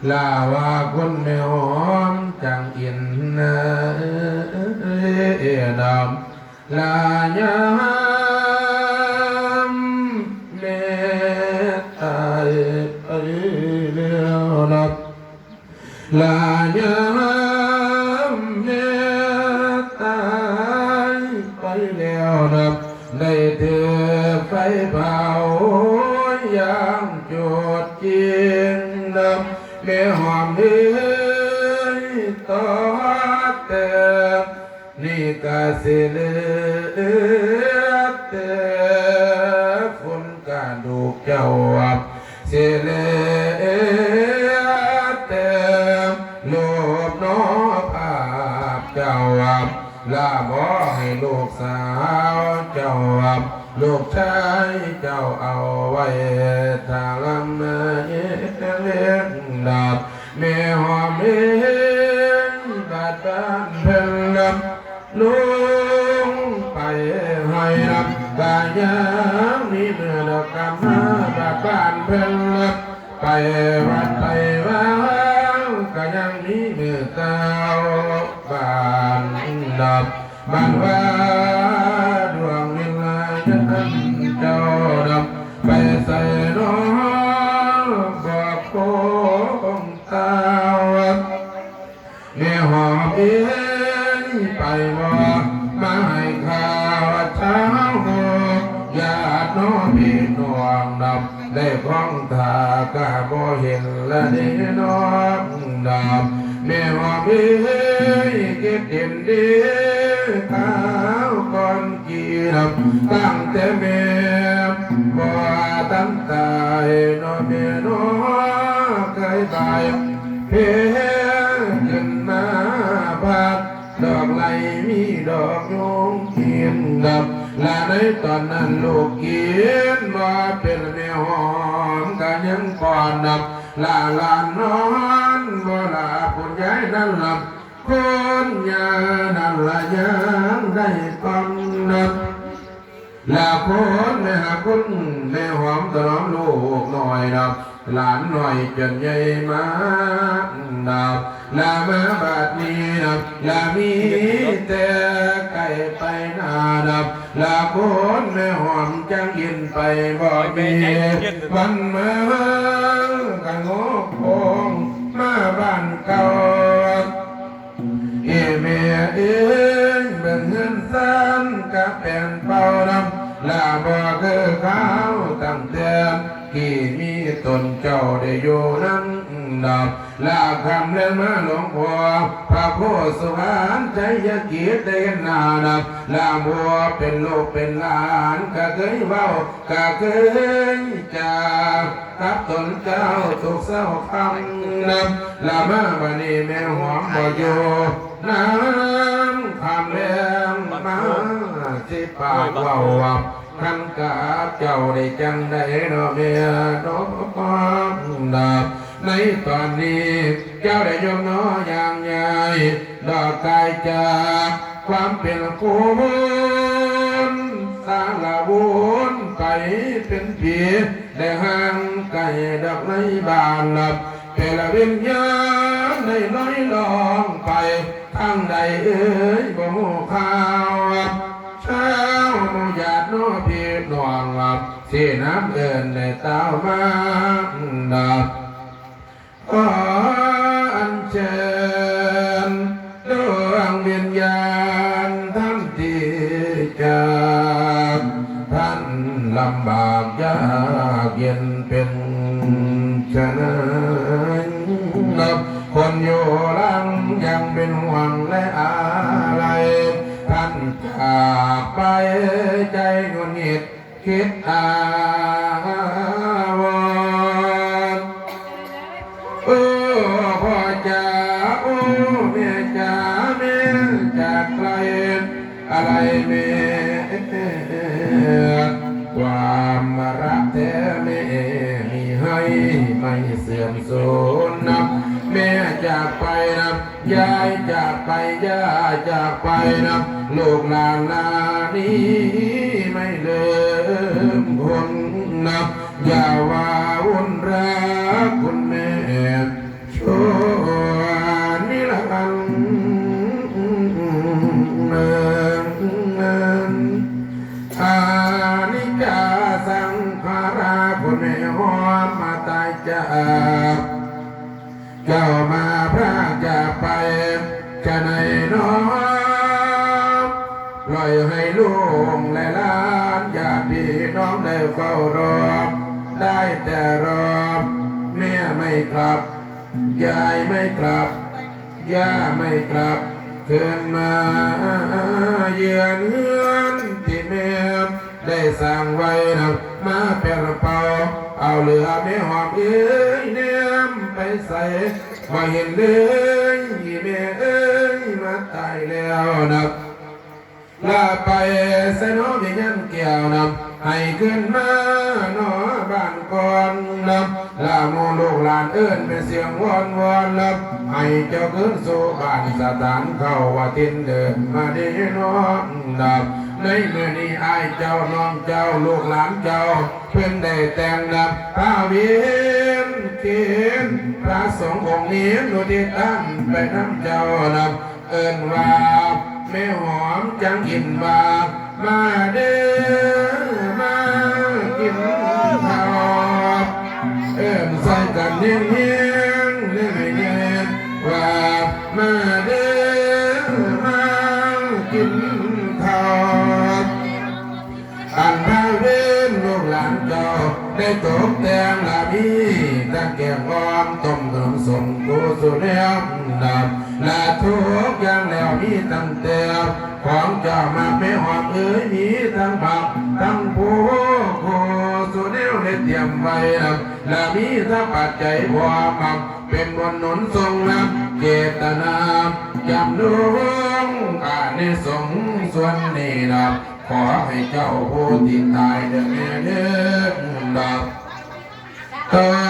ามลาวาคนไม่หอมจังอินเแล้วนับได้เถือไฟเผายามจดเจียนนับแม่หอมเอ้ยต่อเติมนี่ก็สิเลือแต่ฝนกระดูเจ้าอับเสเลือแต่โลบน้อภาพเจ้าอับลาบ่ให้ลูกสาวเจ้าอับลูกชายเจ้าเอาไว้ทา ยามนี้เมื่อดอกกำมาบาดบ้านเพิ่นลับไปวัดไปว่าวก็ยังมีเมื่อเต้าบ้านดับบ้านว่าดวงวิญญาณนั้นเจ้าดับไปใส่น้องบอกคงตาวัดแม่หอมเอ้ยไปบอกมา ได้พ้องทากะบ่เห็นละเด้น้องดำแม่หอมเอ้ยเก็บเห็นดีข้าวก่อนกี่ดำตั้งแต่แม่บ่ตั้งตายน้องแม่น้องเคยตายเพขึ้นมาบาดดอกไหลมีดอกโยงเขียนดับและในตอนนั้นลูกกี บ่เป็นแม่หอมกันยังก่อนดับลาลานนอนบ่ลาคนย้ายนั่นหลับคนยานั่นละยังได้กำนับ ลาคนแม่หาคุณแม่หอมตะน้อมลูกหน่อยดับหลานหน่อยจนใหญ่มาดับลามาบาดนี้ดับลามีแต่ไก่ไปนาดับลาคนแม่หอมจังยินไปบ่มีวันมากันงอคงมาบ้านเก่าเอเมเอ บ่คือเขาตั้งแต่ที่มีตนเจ้าได้อยู่นั้นดับลาคำเล่นมาหลวงพ่อพระโคสวรรค์ใจยกียรติได้นาดับลาบัวเป็นลูกเป็นหลานก็เคยเว้าก็เคยจากับตนเจ้าทุกเศร้าคำนับลามาบันนี้แม่หอมบ่อยู่น้ำคำแรงมาสิปากเว่าวับ ขันกับเจ้าได้จังได้เนาะเมียน้องดาบในตอนนี้เจ้าได้ยอมน้ออย่างใหญ่ดอกกายจากความเป็นคุณสารวุนไปเป็นผีได้ห่างไกลดอกในบ้านหลับเป็นวิญญาณได้น้อยลองไปทางใดเอ้ยบ่ฮู้าว ที่น้ำเอินในต้ามาดับขออัญเชิญดวงวิญญาณท่านที่จากท่านลำบากยากเย็นเป็นชนะนับคนอยู่หลังยังเป็นห่วงและอะไร ท่านจากไปใจงุนงิด คิดอาวรโอ้พ่อจ๋าโอ้แม่จ๋าแม่จากไกลอะไรแม่ความรักแท้แม่มีให้ไม่เสื่อมสูญนับแม่จากไปนะยายจากไปย่าจากไปนะลูกหลานนานี้ อย่าว่าวุ่นรักคุณแม่ชั่วนิรันดร์อานิจจาสังขาราคุณแม่หอมมาตายจากเจ้ามาพระจากไปจะในน้องปล่อยให้ลูกและหลานญาติพี่น้องได้เฝ้ารอ ได้แต่รอแม่ไม่กลับ ยายไม่กลับ ย่าไม่กลับเคืนมาเยือนเฮือนที่แม่ได้สร้างไว้นะมาเป็นเป่าเอาเรือไม่หอมเอ้ยเนียมไปใส่มาเห็นเลยแม่เอ้ยมาตายแล้วนะลาไปเสนอมียันเกี่ยวนำ ให้ขึ้นมาหนอบ้านก่อนนำลาโมลูกหลานเอิ้นเป็นเสียงวอนวอนนำให้เจ้าขึ้นสู่บ้านสถานเข้าว่าทินเดินมาดีน้องนำในเมื่อนี้อายเจ้าน้องเจ้าลูกหลานเจ้า เพื่อนได้แต่งนำพระเวียนเกีนพระสงฆ์องค์นี้นุติตั้งไปน้ำเจ้านำเอิ้นว่าแม่หอมจังกินบามาเด้อ เนียงเนียงเนียงเนียงว่ามาเด้อมากินข้าวอันพาเวนลูกหลานเจ้าได้ตกแต่งลาบีตั้งแก่งอมต้มขนมสมกูสุเนียมดับและทุกอย่างแล้วมีตั้งแต่ของเจ้ามาไม่หอมเอ้ยมีทั้งผักทั้งผู้โคน ได้เตรียมไว้นะและมีทั้งปัจจัยพอมักเป็นบนหนุนทรงนำเจตนาจำดวงอานิสงส่วนนี้นะขอให้เจ้าผู้ที่ตายเดินเดินดับตอนยัง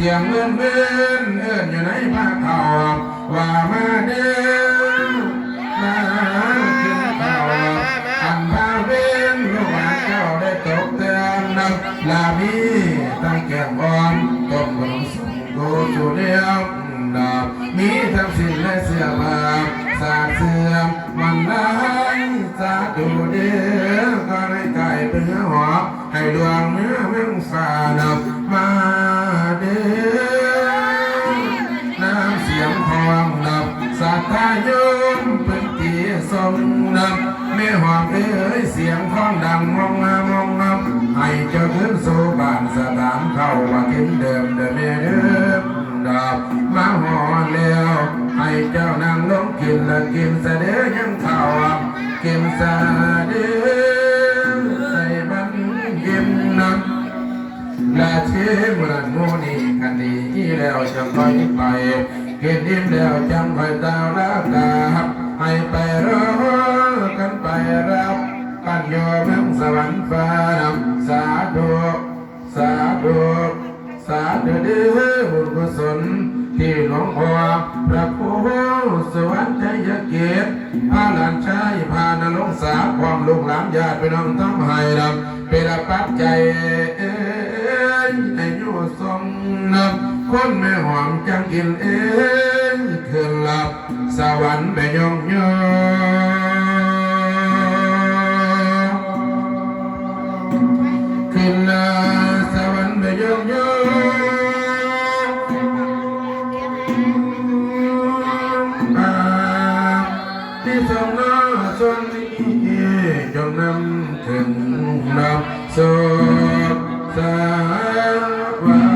สียงเลื่อนเลื่อนเอื้อนอยู่ในผ้าขาวว่ามาเด้อมากินข้าอันพาเวนลูกหาเจ้าได้ตกเตือนนำลามีตั้งแก้มอ่อนต้มขนมสุกกูจูเดียวดาบมีทั้งสิ้นและเสื้อผ้าสาเสื่อมมันได้สาดูเดียวก็ได้ไก่เป็นหอมให้ดวงเนื้อเมืองฟ้านำมา โยมเป็นตีทรงนับแม่หอมเอ้ยเสียงทองดังมองงามองงามให้เจ้าขึ้นสู่บ้านสถานเข้าว่ากินเดิมเดิมเดิมดับมาหอแล้วให้เจ้านั่งลงกินละกินเสด็จยังเข้ากินเสด็จใส่บันยิ้มนับและเชื่อมันโมนีกันดีแล้วจังค่อยไป กินยิ้มแล้วจังค่อยดาวรับดาบให้ไปรอกันไปรับปัญโยมงสวรรค์ฟ้านำสาธุสาธุสาธุเด้อบุญกุศลที่หลวงพ่อพระผู้สวรรค์ใจยเกียรติพาหลานชายพานลงสาความลูกหลานญาติพี่น้องทั้งให้นำเป็นปัจจัยให้อยู่ทรงนับ คนแม่หอมจังกินเองเคืนหลับสวรรค์ไปยองยอคืนลาสวรรค์ไปยองยอที่ทรงน้าทรนี้จงนำถึงนับสอสาว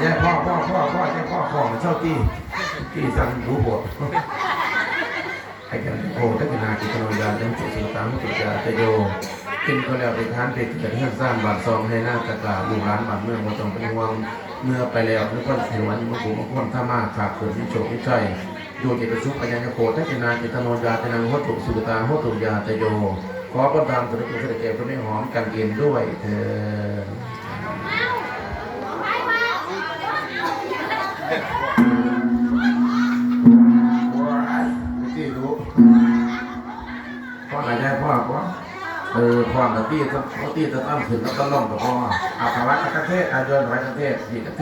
พ่อนะยาพ่อพ่อพ่อพ่อยาพ่อพ่อเช่าที่ที่สั่งรู้บทไอ้กันโอ้ถ้าเป็นาคิตโนยาจังจุสิงตังจุจาตโยกินก็แล้วไปทานไปเกิดเฮือนสร้างบาทซองให้หน้ากระตาลูกหลานบาทเมืองมาต้องเป็นห่วงเมื่อไปแล้วนึกว่าเทวันมุขุมพ้นท่ามาขาดเกิดวิโชควิชัยโยเกตสุปัญญาโคทักนาจิตโนยาตนังวัตถุสุตตาวัตถุยาตโยขอประทานสุรกุศลแก่พระไม่หอมกันเย็นด้วยเถิดว้ายไม่ ที่รู้พ่อหนได้พ่อพ่อเออความตี้ต้องพ่อตี้จะต้งถึงแล้วก็ล่องกับพ่ออาภาวะกระเทศอาจารย์ไว้กระเทศดีกระเทศ